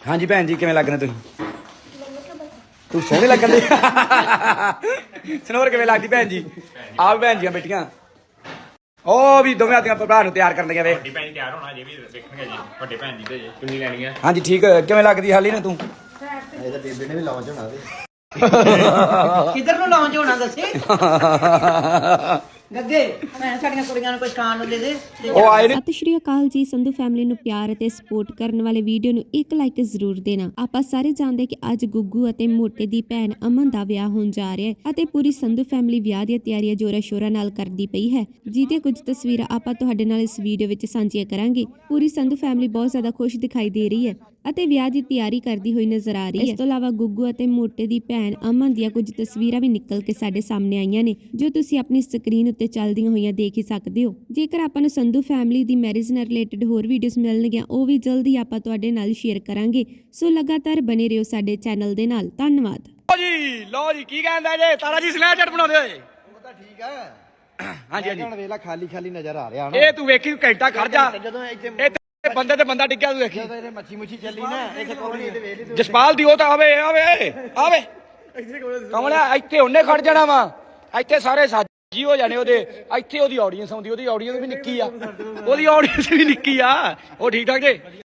ਹਾਂਜੀ ਭੈਣ ਜੀ ਕਿਵੇਂ ਲੱਗਣੇ ਤੁਸੀਂ? ਤੂੰ ਸੋਹਣੀ ਲੱਗਣ ਦੀ ਸਨੋਰ ਕਿਵੇਂ ਲੱਗਦੀ ਭੈਣ ਜੀ? ਆਹ ਵੀ ਭੈਣ ਜੀਆਂ ਬੇਟੀਆਂ ਉਹ ਵੀ ਦੋਵੇਂ ਆਦੀਆਂ ਭਰਾ ਨੂੰ ਤਿਆਰ ਕਰਨ ਦੀਆਂ ਵੇ। ਵੱਡੀ ਭੈਣ ਜੀ ਤਿਆਰ ਹੋਣਾ ਜੇ ਵੀ ਵੇਖਣਗੇ ਜੀ। ਵੱਡੇ ਭੈਣ ਜੀ ਤੇ ਜੀ ਚੁੰਨੀ ਲੈਣੀ ਆ ਹਾਂਜੀ ਠੀਕ। ਕਿਵੇਂ ਲੱਗਦੀ ਹਾਲੀ ਨਾ ਤੂੰ? ਇਹਦਾ ਬੇਬੇ ਨੇ ਵੀ ਲਾਂਚ ਹੋਣਾ ਤੇ ਕਿੱਧਰ ਨੂੰ ਲਾਉਂਜ ਹੋਣਾ ਦੱਸੇ? ਗੱਗੇ ਮੈਂ ਸਾਡੀਆਂ ਕੁੜੀਆਂ ਨੂੰ ਕੋਈ ਖਾਣ ਨੂੰ ਦੇ ਦੇ। ਤੇ ਉਹ ਆਏ ਨੇ। ਸਤਿ ਸ਼੍ਰੀ ਅਕਾਲ ਜੀ ਸੰਧੂ ਫੈਮਿਲੀ ਨੂੰ ਪਿਆਰ ਅਤੇ ਸਪੋਰਟ ਕਰਨ ਵਾਲੇ ਵੀਡੀਓ ਨੂੰ ਇੱਕ ਲਾਈਕ ਜ਼ਰੂਰ ਦੇਣਾ। ਆਪਾਂ ਸਾਰੇ ਜਾਣਦੇ ਕਿ ਅੱਜ ਗੁੱਗੂ ਅਤੇ ਮੋਟੇ ਦੀ ਭੈਣ ਅਮਨ ਦਾ ਵਿਆਹ ਹੋਣ ਜਾ ਰਿਹਾ ਹੈ ਅਤੇ ਪੂਰੀ ਸੰਧੂ ਫੈਮਿਲੀ ਵਿਆਹ ਦੀਆਂ ਤਿਆਰੀਆਂ ਜੋਰਾ ਸ਼ੋਰਾ ਨਾਲ ਕਰਦੀ ਪਈ ਹੈ। ਜਿਹਦੇ ਕੁਝ ਤਸਵੀਰਾਂ ਆਪਾਂ ਤੁਹਾਡੇ ਨਾਲ ਇਸ ਵੀਡੀਓ ਵਿੱਚ ਸਾਂਝੀਆਂ ਕਰਾਂਗੇ। ਪੂਰੀ ਸੰਧੂ ਫੈਮਿਲੀ ਬਹੁਤ ਜ਼ਿਆਦਾ ਖੁਸ਼ ਦਿਖਾਈ ਦੇ ਰਹੀ ਹੈ। ਅਤੇ ਵਿਆਹ ਦੀ ਤਿਆਰੀ ਕਰਦੀ ਹੋਈ ਨਜ਼ਰ ਆ ਰਹੀ ਹੈ। ਇਸ ਤੋਂ ਇਲਾਵਾ ਗੁੱਗੂ ਅਤੇ ਮੋਟੇ ਦੀ ਭੈਣ ਅਮਨ ਦੀਆਂ ਕੁਝ ਤਸਵੀਰਾਂ ਵੀ ਨਿਕਲ ਕੇ ਸਾਡੇ ਸਾਹਮਣੇ ਆਈਆਂ ਨੇ ਜੋ ਤੁਸੀਂ ਆਪਣੀ ਸਕਰੀਨ ਉੱਤੇ ਚੱਲਦੀਆਂ ਹੋਈਆਂ ਦੇਖ ਹੀ ਸਕਦੇ ਹੋ। ਜੇਕਰ ਆਪਾਂ ਨੂੰ ਸੰਧੂ ਫੈਮਿਲੀ ਦੀ ਮੈਰਿਜ ਨਾਲ ਰਿਲੇਟਡ ਹੋਰ ਵੀਡੀਓਜ਼ ਮਿਲਣਗੀਆਂ ਉਹ ਵੀ ਜਲਦੀ ਆਪਾਂ ਤੁਹਾਡੇ ਨਾਲ ਸ਼ੇਅਰ ਕਰਾਂਗੇ। ਸੋ ਲਗਾਤਾਰ ਬਨੇ ਰਹੋ ਸਾਡੇ ਚੈਨਲ ਦੇ ਨਾਲ। ਧੰਨਵਾਦ। ਲਓ ਜੀ ਲਓ ਜੀ ਕੀ ਕਹਿੰਦਾ ਜੇ? ਤਾਰਾ ਜੀ ਸਨੈਪਚੈਟ ਬਣਾਉਂਦੇ ਹੋਏ। ਉਹ ਤਾਂ ਠੀਕ ਹੈ। ਹਾਂਜੀ ਹਾਂਜੀ। ਹੁਣ ਵੇਲਾ ਖਾਲੀ ਖਾਲੀ ਨਜ਼ਰ ਆ ਰਿਹਾ ਇਹ ਤੂੰ ਵੇਖੀ ਘੰਟਾ ਖੜ ਜਾ। ਜਦੋਂ ਇੱਥੇ ਇਹ ਬੰਦੇ ਤੇ ਬੰਦਾ ਡਿੱਗਿਆ ਤੂੰ ਦੇਖੀ। ਜਦੋਂ ਮੱਛੀ ਮੁੱਛੀ ਚੱਲੀ ਨਾ ਇੱਥੇ ਕੋਈ ਨਹੀਂ ਇਹਦੇ ਵੇਖ ਜਸਪਾਲ ਦੀ ਉਹ ਤਾਂ ਆਵੇ ਆਵੇ ਆਵੇ ਕਮਲਿਆ ਇੱਥੇ ਉਹਨੇ ਖੜ ਜਾਣਾ ਵਾ। ਇੱਥੇ ਸਾਰੇ ਸਾਜੀ ਹੋ ਜਾਣੇ ਉਹਦੇ। ਇੱਥੇ ਉਹਦੀ ਆਡੀਅנס ਆਉਂਦੀ ਉਹਦੀ ਆਡੀਅנס ਵੀ ਨਿੱਕੀ ਆ। ਉਹਦੀ ਆਡੀਅנס ਵੀ ਨਿੱਕੀ ਆ। ਉਹ ਠੀਕ ਠਾਕ ਜੇ?